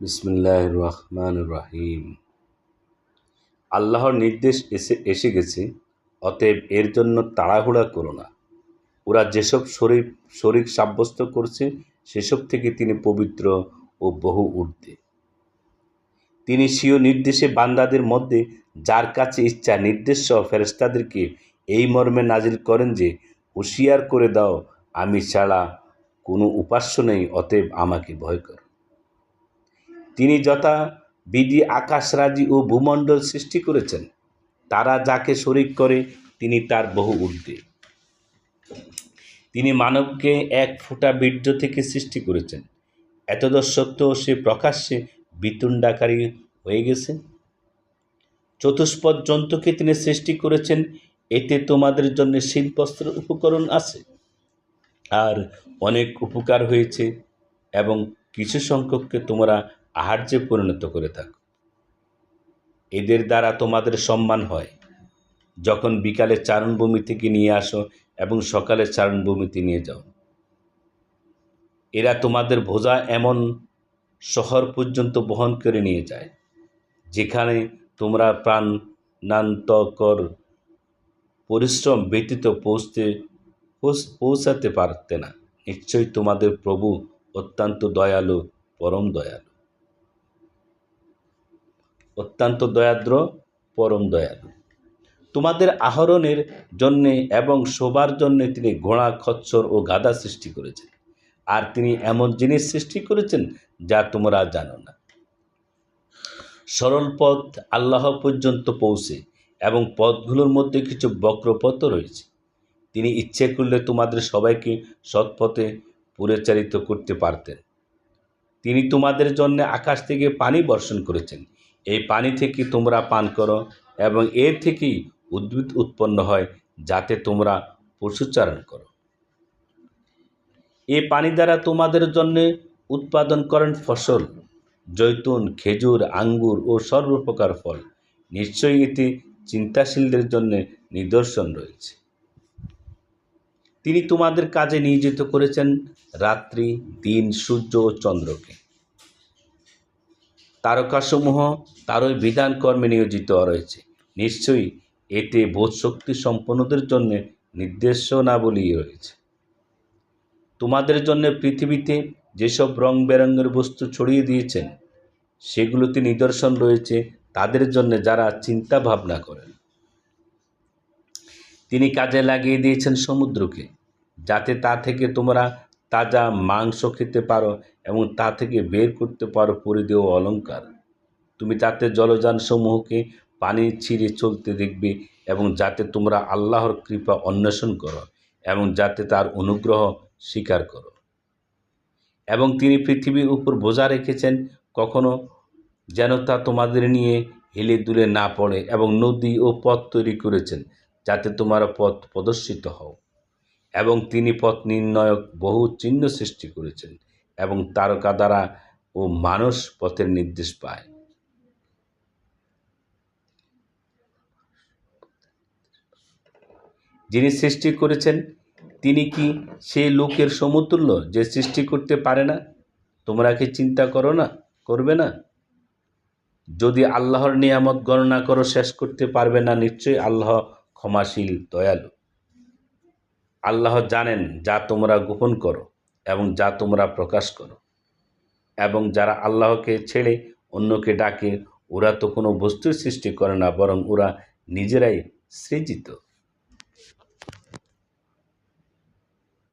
বিসমিল্লাহ রহমান রহিম। আল্লাহর নির্দেশ এসে এসে গেছে, অতএব এর জন্য তাড়াহুড়া করো না। ওরা যেসব শরীর শরীর সাব্যস্ত করছে, সেসব থেকে তিনি পবিত্র ও বহু ঊর্ধ্বে। তিনি স্বীয় নির্দেশে বান্দাদের মধ্যে, যার কাছে ইচ্ছা নির্দেশ সহ ফেরেস্তাদেরকে এই মর্মে নাজিল করেন যে, হুঁশিয়ার করে দাও, আমি ছাড়া কোনো উপাস্য নেই, অতএব আমাকে ভয় কর। তিনি যথা বিধি আকাশরাজি ও ভূমণ্ডল সৃষ্টি করেছেন। তারা যাকে শরিক করে, তিনি তার বহু ঊর্ধ্বে তিনি মানবকে এক ফোঁটা বীর্য থেকে সৃষ্টি করেছেন। এতদর সত্ত্বেও সে প্রকাশ্যে বিতুণ্ডাকারী হয়ে গেছে। চতুষ্পদ জন্তুকে তিনি সৃষ্টি করেছেন, এতে তোমাদের জন্য শিল্পস্ত্র উপকরণ আছে। আর অনেক উপকার হয়েছে এবং কিছু সংখ্যককে তোমরা আহার্যে পরিণত করে থাকো। এদের দ্বারা তোমাদের সম্মান হয়। যখন বিকালে চারণভূমি থেকে নিয়ে আসো এবং সকালে চারণভূমিতে নিয়ে যাও। এরা তোমাদের ভোজা এমন শহর পর্যন্ত বহন করে নিয়ে যায়, যেখানে তোমরা প্রাণান্তকর পরিশ্রম ব্যতীত পৌঁছতে পৌঁছাতে পারতে না। নিশ্চয়ই তোমাদের প্রভু অত্যন্ত দয়ালু, পরম দয়ালু। অত্যন্ত দয়াদ্র, পরম দয়ালু। তোমাদের আহরণের জন্যে এবং শোবার জন্যে তিনি ঘোড়া, খচ্চর ও গাদা সৃষ্টি করেছেন। আর তিনি এমন জিনিস সৃষ্টি করেছেন যা তোমরা জানো না। সরল পথ আল্লাহ পর্যন্ত পৌঁছে এবং পথগুলোর মধ্যে কিছু বক্রপথও রয়েছে। তিনি ইচ্ছে করলে তোমাদের সবাইকে সৎপথে পরিচালিত করতে পারতেন। তিনি তোমাদের জন্য আকাশ থেকে পানি বর্ষণ করেছেন। এই পানি থেকে তোমরা পান করো এবং এর থেকেই উদ্ভিদ উৎপন্ন হয়, যাতে তোমরা পশুচারণ করো। এই পানি দ্বারা তোমাদের জন্য উৎপাদন করেন ফসল, জৈতুন, খেজুর, আঙ্গুর ও সর্বপ্রকার ফল। নিশ্চয়ই এতে চিন্তাশীলদের জন্য নিদর্শন রয়েছে। তিনি তোমাদের কাজে নিয়োজিত করেছেন রাত্রি, দিন, সূর্য ও চন্দ্রকে। তারকাসমূহ তারই বিধান কর্মে নিয়োজিত রয়েছে। নিশ্চয়ই এতে বোধশক্তি সম্পন্নদের জন্য নির্দেশনাবলী রয়েছে। তোমাদের জন্য পৃথিবীতে যেসব রং বেরঙের বস্তু ছড়িয়ে দিয়েছেন, সেগুলোতে নিদর্শন রয়েছে তাদের জন্য যারা চিন্তা ভাবনা করেন। তিনি কাজে লাগিয়ে দিয়েছেন সমুদ্রকে, যাতে তা থেকে তোমরা তাজা মাংস খেতে পারো এবং তা থেকে বের করতে পারো পরিধেয় অলংকার। তুমি তাতে জলযান সমূহকে পানি ছিঁড়ে চলতে দেখবে এবং যাতে তোমরা আল্লাহর কৃপা অন্বেষণ করো এবং যাতে তার অনুগ্রহ স্বীকার করো। এবং তিনি পৃথিবীর উপর বোঝা রেখেছেন, কখনো যেন তা তোমাদের নিয়ে হেলে দুলে না পড়ে এবং নদী ও পথ তৈরি করেছেন, যাতে তোমরা পথ প্রদর্শিত হও। এবং তিনি পথ নির্ণয়ক বহু চিহ্ন সৃষ্টি করেছেন এবং তারকা দ্বারা ও মানুষ পথের নির্দেশ পায়। যিনি সৃষ্টি করেছেন, তিনি কি সেই লোকের সমতুল্য যে সৃষ্টি করতে পারে না? তোমরা কি চিন্তা করো না, করবে না? যদি আল্লাহর নিয়ামত গণনা করো, শেষ করতে পারবে না, নিশ্চয়ই আল্লাহ ক্ষমাশীল, দয়ালু। আল্লাহ জানেন যা তোমরা গোপন করো এবং যা তোমরা প্রকাশ করো। এবং যারা আল্লাহকে ছেড়ে অন্যকে ডাকে, ওরা তো কোনো বস্তুর সৃষ্টি করে না, বরং ওরা নিজেরাই সৃজিত।